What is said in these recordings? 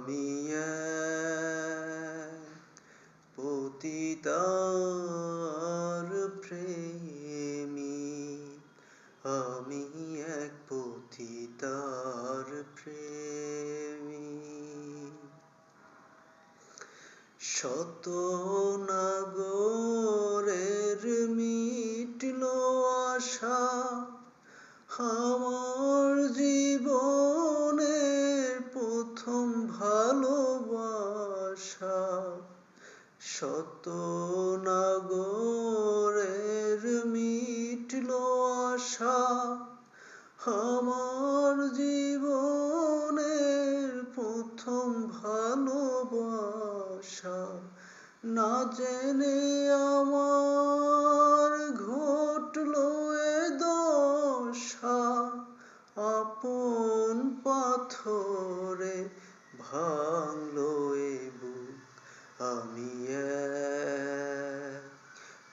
আমি পতিতার প্রেমী আমি এক পতিতার প্রেমী। শত নাগরের মিটল আশা আমার জীবনের প্রথম ভালোবাসা শত নাগরের মিটল আশা। আমার আমি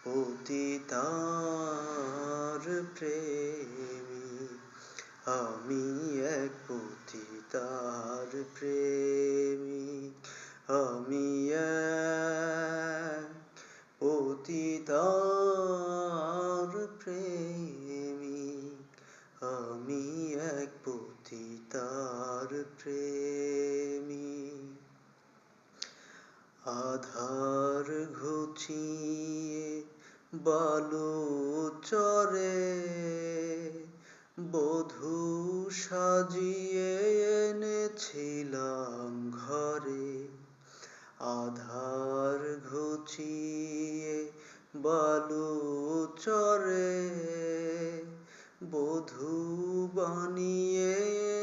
পতিতার প্রেমী আমি এক পতিতার প্রেমী আমি বালু চরে বধু সাজিয়ে এনেছিলাম ঘরে। আধার ঘুচিয়ে বালু চরে বধু বানিয়ে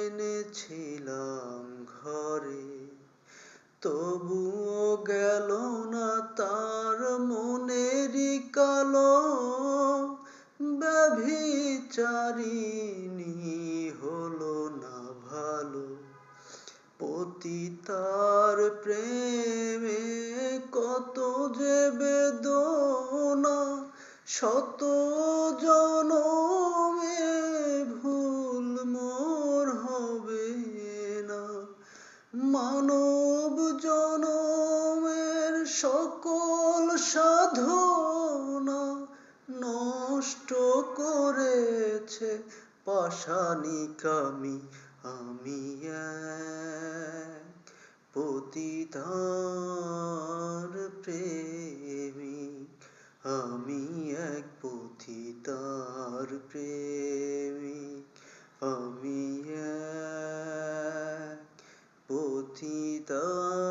এনেছিলাম ঘরে। তবুও গেল ব্যভিচারিণী হলো না ভালো। পতিতার প্রেমে কত যে বেদনা, শত জনমে ভুল মোর হবে না। মানব জনমের সকল সাধনা নষ্ট করেছে পাশানি কামি আমি এক পতিতার প্রেমী আমি এক পতিতার প্রেমী আমি এক পতিতার